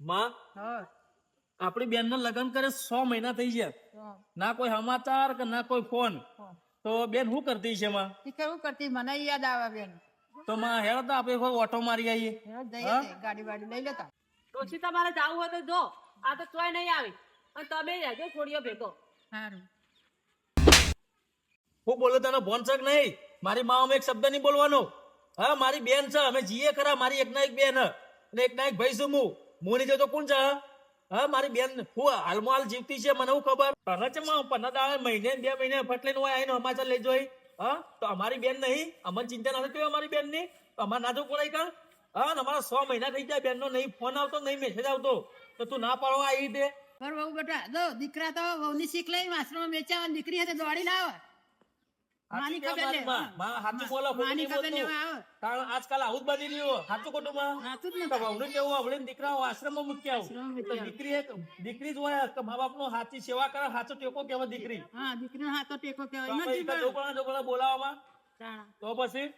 માં આપણી બેન લગ્ન કરે સો મહિના થઈ ગયા. ના કોઈ સમાચાર કે ના કોઈ ફોન. તો બેન શું કરતી છે માં? શું કરતી? મને યાદ આવે બેન. તો માં હેડ તો આપણે ઓટો મારી આવીએ. ગાડી વાડી લઈ લેતા. ડોશી તમારે જવું હોય તો જો. આ તો ચોય નહીં આવી. અને તમે રહેજો છોડીઓ ભેગો. સારું હું બોલો તને ફોન છે કે નહીં? મારી માં એક શબ્દ નહીં બોલવાનો. હા મારી બેન છે. અમે જીએ ખરા. મારી એક ના એક બેન. અને એક ના એક ભાઈ છું હું. નહીં જતો કોણ છે હા, મારી બેન હું હાલમાં હાલ જીવતી છે, મને હું ખબર? તને છે માં મહિને, બે મહિને ફટલે હોય, આવીને સમાચાર લઈ જોઈ. હા, તો અમારી બેન નહીં અમને ચિંતા નથી થયો અમારી બેનની અમારે ના જો કોણાઈ કર હા અમારા સો મહિના થઈ ગયા બેનનો નહીં ફોન આવતો, નહીં મેસેજ આવતો. તો તું ના પાડવા આવી રીતે. બહુ બેટા, દો, દીકરા તો વહુની શીખ લઈ આશ્રમમાં વેચાવા દીકરી હાથે દોડી લાવે. માની ખબર લે માં? સાચું બોલો, માની ખબર. લેવા આવે કારણ આજકાલ આવું જ બની રહ્યું. સાચું ખોટું માં સાચું જ ને વહુને કેવું આપણે દીકરાઓ આશ્રમમાં મૂક્યા આવું. તો દીકરી એક દીકરી જ હોય કે મા બાપ સાચી સેવા કરે સાચો ટેકો કહેવાય દીકરી? હા દીકરીનો હાથો ટેકો તો નથી એકાદ જોગણા જોગણા બોલાવવામાં. તો પછી?